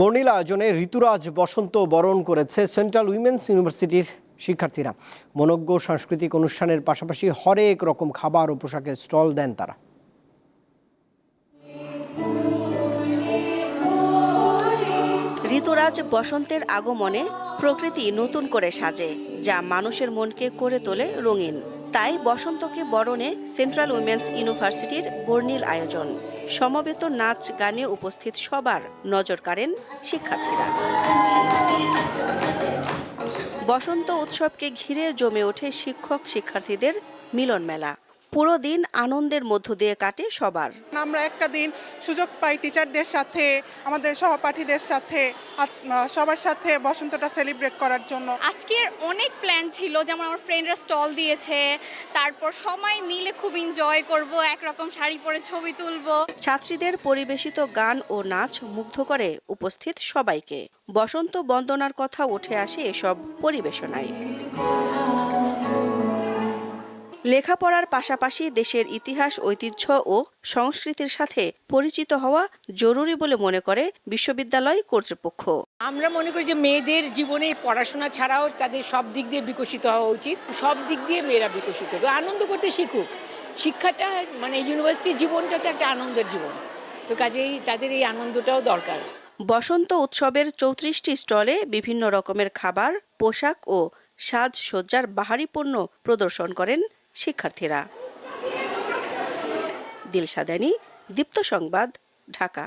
বর্ণিল আয়োজনে ঋতুরাজ বসন্ত বরণ করেছে সেন্ট্রাল উইমেন্স ইউনিভার্সিটির শিক্ষার্থীরা। মনজ্ঞ সাংস্কৃতিক অনুষ্ঠানের পাশাপাশি হরেক রকম খাবার ও পোশাকের স্টল দেন তারা। ঋতুরাজ বসন্তের আগমনে প্রকৃতি নতুন করে সাজে, যা মানুষের মনকে করে তোলে রঙিন। তাই বসন্তকে বরণে সেন্ট্রাল উইমেন্স ইউনিভার্সিটির বর্ণিল আয়োজন। সমবেত নাচ গানে উপস্থিত সবার নজর কাড়েন শিক্ষার্থীরা। বসন্ত উৎসবকে ঘিরে জমে ওঠে শিক্ষক শিক্ষার্থীদের মিলন মেলা পুরো দিন আনন্দের মধ্য দিয়ে কাটে সবার। আমরা একটা দিন সুযোগ পাই টিচারদের সাথে আমাদের সহপাঠীদের সাথে সবার সাথে বসন্তটা সেলিব্রেট করার জন্য। আজকের অনেক প্ল্যান ছিল যেমন আমার ফ্রেন্ডরা স্টল দিয়েছে তারপর সবাই মিলে খুব এনজয় করব একরকম শাড়ি পরে ছবি তুলব। ছাত্রীদের পরিবেশিত গান ও নাচ মুগ্ধ করে উপস্থিত সবাইকে। বসন্ত বন্দনার কথা উঠে আসে এসব পরিবেশনায়। লেখাপড়ার পাশাপাশি দেশের ইতিহাস ঐতিহ্য ও সংস্কৃতির সাথে পরিচিত হওয়া জরুরি বলে মনে করে বিশ্ববিদ্যালয় কর্তৃপক্ষ। আমরা মনে করি যে মেয়েদের জীবনে পড়াশোনা ছাড়াও তাদের সব দিক দিয়ে বিকশিত হওয়া উচিত সব দিক দিয়ে মেয়েরা বিকশিত হবে আনন্দ করতে শিখুক। শিক্ষাটা মানে ইউনিভার্সিটি জীবনটা তো একটা আনন্দের জীবন। তো কাজেই তাদের এই আনন্দটাও দরকার। বসন্ত উৎসবের চৌত্রিশটি স্টলে বিভিন্ন রকমের খাবার পোশাক ও সাজসজ্জার বাহারি পণ্য প্রদর্শন করেন শিক্ষার্থীরা। দিলশাদানি দীপ্ত সংবাদ ঢাকা।